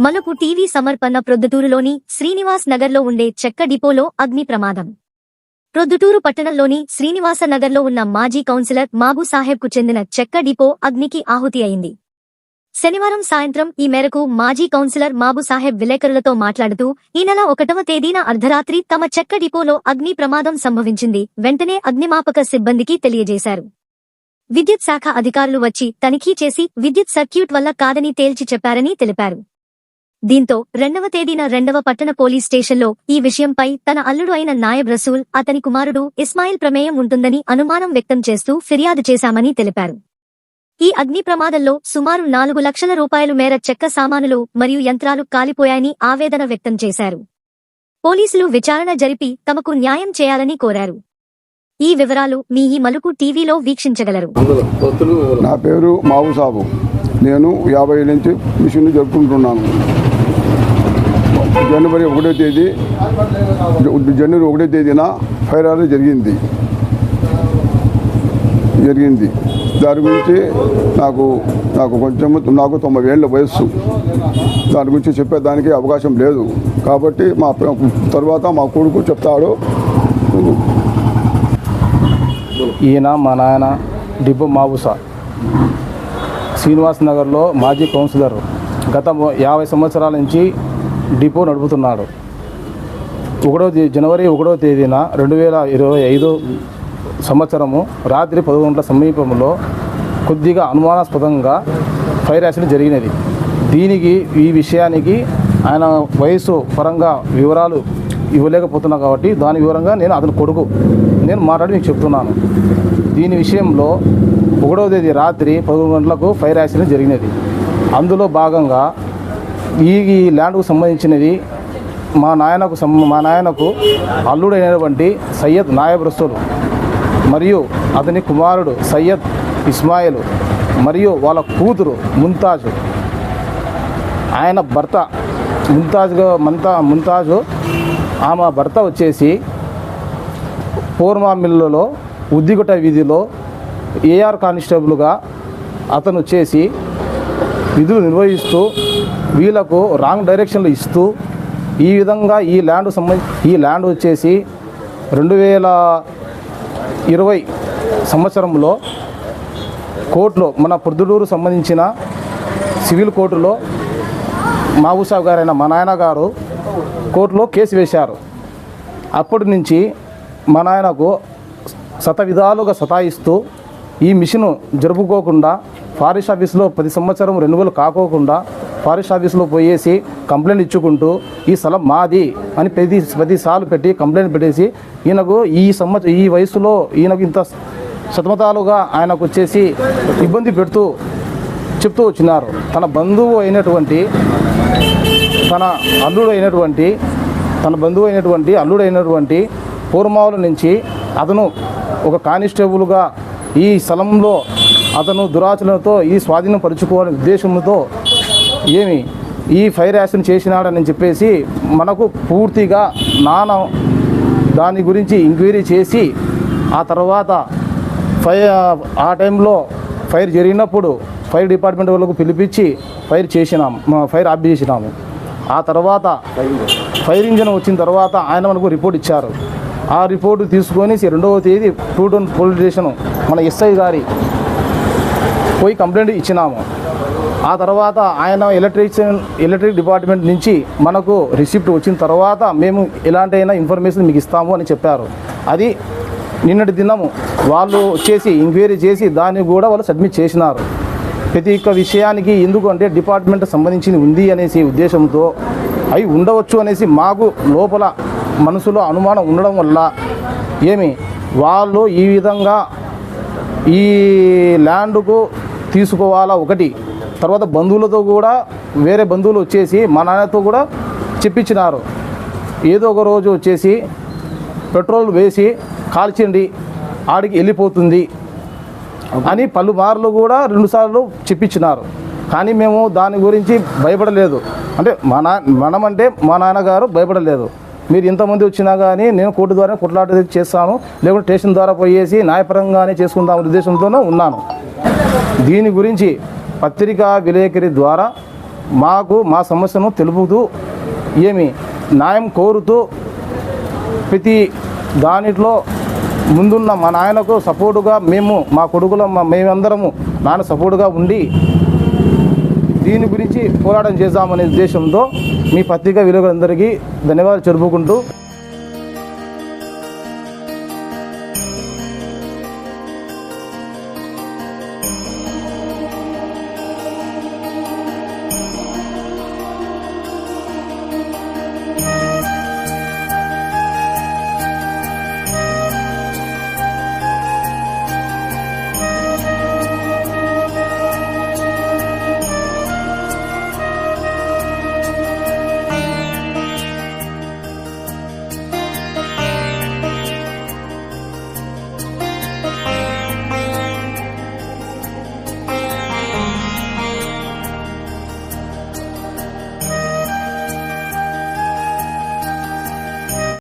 మలుపు టీవీ సమర్పణ ప్రొద్దుటూరులోని శ్రీనివాస్ నగర్లో ఉండే చెక్క డిపోలో అగ్ని ప్రమాదం. ప్రొద్దుటూరు పట్టణంలోని శ్రీనివాస నగర్లో ఉన్న మాజీ కౌన్సిలర్ మాబు సాహెబ్కు చెందిన చెక్క డిపో అగ్నికి ఆహుతి అయింది. శనివారం సాయంత్రం ఈ మేరకు మాజీ కౌన్సిలర్ మాబు సాహెబ్ విలేకరులతో మాట్లాడుతూ ఈ నెల ఒకటవ తేదీన అర్ధరాత్రి తమ చెక్క డిపోలో అగ్ని ప్రమాదం సంభవించింది వెంటనే అగ్నిమాపక సిబ్బందికి తెలియజేశారు. విద్యుత్ శాఖ అధికారులు వచ్చి తనిఖీ చేసి విద్యుత్ సర్క్యూట్ వల్ల కాదని తేల్చి చెప్పారని తెలిపారు. దీంతో రెండవ తేదీన రెండవ పట్టణ పోలీస్ స్టేషన్లో ఈ విషయంపై తన అల్లుడు అయిన నాయబ్ రసూల్ అతని కుమారుడు ఇస్మాయిల్ ప్రమేయం ఉంటుందని అనుమానం వ్యక్తం చేస్తూ ఫిర్యాదు చేశామని తెలిపారు. ఈ అగ్ని ప్రమాదంలో సుమారు నాలుగు లక్షల రూపాయలు మేర చెక్క సామానులు మరియు యంత్రాలు కాలిపోయాయని ఆవేదన వ్యక్తం చేశారు. పోలీసులు విచారణ జరిపి తమకు న్యాయం చేయాలని కోరారు. ఈ వివరాలు మీ ఈ మలుపు టీవీలో వీక్షించగలరు. నా పేరు మావు సాబు. నేను యాభై నుంచి మిషన్ జరుపుకుంటున్నాను. జనవరి ఒకటో తేదీ జనవరి ఒకటో తేదీన ఫైర్ జరిగింది. జరిగింది. దాని గురించి నాకు నాకు కొంచెం నాకు తొంభై ఏళ్ళ వయస్సు. దాని గురించి చెప్పేదానికి అవకాశం లేదు. కాబట్టి మా తర్వాత మా కొడుకు చెప్తాడు. ఈయన మా నాయన డిబ్బు మాబుసా. శ్రీనివాస్ నగర్లో మాజీ కౌన్సిలర్. గత యాభై సంవత్సరాల నుంచి డిపో నడుపుతున్నాడు. ఒకటో జనవరి ఒకటో తేదీన రెండు వేల ఇరవై ఐదు సంవత్సరము రాత్రి పదకొండు గంటల సమీపంలో కొద్దిగా అనుమానాస్పదంగా ఫైర్ యాక్సిడెంట్ జరిగినది. దీనికి ఈ విషయానికి ఆయన వయసు పరంగా వివరాలు ఇవ్వలేకపోతున్నా కాబట్టి దాని వివరంగా నేను అతని కొడుకు. నేను మాట్లాడి మీకు చెప్తున్నాను. దీని విషయంలో ఒకటో తేదీ రాత్రి పదకొండు గంటలకు ఫైర్ యాక్సిడెంట్ జరిగినది. అందులో భాగంగా ఈ ఈ ల్యాండ్కు సంబంధించినది మా నాయనకు మా నాయనకు అల్లుడైనటువంటి సయ్యద్ నాయబ్ రసూల్ మరియు అతని కుమారుడు సయ్యద్ ఇస్మాయిల్ మరియు వాళ్ళ కూతురు ముంతాజు. ఆయన భర్త ముంతాజ్గా మంతా ముంతాజు ఆమె భర్త వచ్చేసి పూర్మా మిల్లులో ఉద్దిగుట వీధిలో ఏఆర్ కానిస్టేబుల్గా అతను వచ్చేసి విధులు నిర్వహిస్తూ వీళ్ళకు రాంగ్ డైరెక్షన్లు ఇస్తూ ఈ విధంగా ఈ ల్యాండ్ సంబంధించి ఈ ల్యాండ్ వచ్చేసి రెండు వేల ఇరవై సంవత్సరంలో కోర్టులో మన పొద్దుడూరు సంబంధించిన సివిల్ కోర్టులో మాబూసాబ్ గారైన మా నాయన గారు కోర్టులో కేసు వేశారు. అప్పటి నుంచి మా నాయనకు శత విధాలుగా సతాయిస్తూ ఈ మిషన్ జరుపుకోకుండా ఫారెస్ట్ ఆఫీస్లో పది సంవత్సరం రెన్యువల్ కాకోకుండా ఫారెస్ట్ ఆఫీస్లో పోయేసి కంప్లైంట్ ఇచ్చుకుంటూ ఈ స్థలం మాది అని ప్రతి ప్రతిసార్లు పెట్టి కంప్లైంట్ పెట్టేసి ఈయనకు ఈ సంవత్సరం ఈ వయసులో ఈయనకు ఇంత శతమతాలుగా ఆయనకు వచ్చేసి ఇబ్బంది పెడుతూ చెప్తూ వచ్చినారు. తన బంధువు అయినటువంటి తన అల్లుడు అయినటువంటి తన బంధువు అయినటువంటి అల్లుడు అయినటువంటి పూర్మావుల నుంచి అతను ఒక కానిస్టేబుల్గా ఈ స్థలంలో అతను దురాచరణతో ఈ స్వాధీనం పరుచుకోవాలనే ఉద్దేశంతో ఏమి ఈ ఫైర్ యాక్సిడెంట్ చేసినాడని చెప్పేసి మనకు పూర్తిగా నాన్న దాని గురించి ఎంక్వైరీ చేసి ఆ తర్వాత ఫైర్ ఆ టైంలో ఫైర్ జరిగినప్పుడు ఫైర్ డిపార్ట్మెంట్ వాళ్ళకు పిలిపించి ఫైర్ చేసినాము ఫైర్ ఆఫ్ చేసినాము. ఆ తర్వాత ఫైర్ ఇంజన్ వచ్చిన తర్వాత ఆయన మనకు రిపోర్ట్ ఇచ్చారు. ఆ రిపోర్టు తీసుకొని రెండవ తేదీ టూటౌన్ పోలీస్ స్టేషన్ మన ఎస్ఐ గారి పోయి కంప్లైంట్ ఇచ్చినాము. ఆ తర్వాత ఆయన ఎలక్ట్రీషియన్ ఎలక్ట్రిక్ డిపార్ట్మెంట్ నుంచి మనకు రిసిప్ట్ వచ్చిన తర్వాత మేము ఎలాంటైనా ఇన్ఫర్మేషన్ మీకు ఇస్తాము అని చెప్పారు. అది నిన్నటి దినము వాళ్ళు వచ్చేసి ఎంక్వైరీ చేసి దాన్ని కూడా వాళ్ళు సబ్మిట్ చేసినారు. ప్రతి ఒక్క విషయానికి ఎందుకంటే డిపార్ట్మెంట్ సంబంధించింది ఉంది అనేసి ఉద్దేశంతో అవి ఉండవచ్చు అనేసి మాకు లోపల మనసులో అనుమానం ఉండడం వల్ల ఏమి వాళ్ళు ఈ విధంగా ఈ ల్యాండ్కు తీసుకోవాలా ఒకటి తర్వాత బంధువులతో కూడా వేరే బంధువులు వచ్చేసి మా నాన్నతో కూడా చెప్పించినారు. ఏదో ఒక రోజు వచ్చేసి పెట్రోల్ వేసి కాల్చండి ఆడికి వెళ్ళిపోతుంది. అని పలుమార్లు కూడా రెండుసార్లు చెప్పించినారు. కానీ మేము దాని గురించి భయపడలేదు. అంటే మా నా మనమంటే మా నాన్నగారు భయపడలేదు. మీరు ఇంతమంది వచ్చినా కానీ నేను కోర్టు ద్వారా కొట్లాట చేస్తాను లేకుంటే స్టేషన్ ద్వారా పోయేసి న్యాయపరంగానే చేసుకుందాం ఉద్దేశంతోనే ఉన్నాను. దీని గురించి పత్రికా విలేకరి ద్వారా మాకు మా సమస్యను తెలుపుతూ ఏమి న్యాయం కోరుతూ ప్రతి దానిట్లో ముందున్న మా నాయనకు సపోర్టుగా మేము మా కొడుకుల మేమందరము నాన్న సపోర్టుగా ఉండి దీని గురించి పోరాటం చేద్దామనే ఉద్దేశంతో మీ పత్రికా విలువలందరికీ ధన్యవాదాలు చెరుపుకుంటూ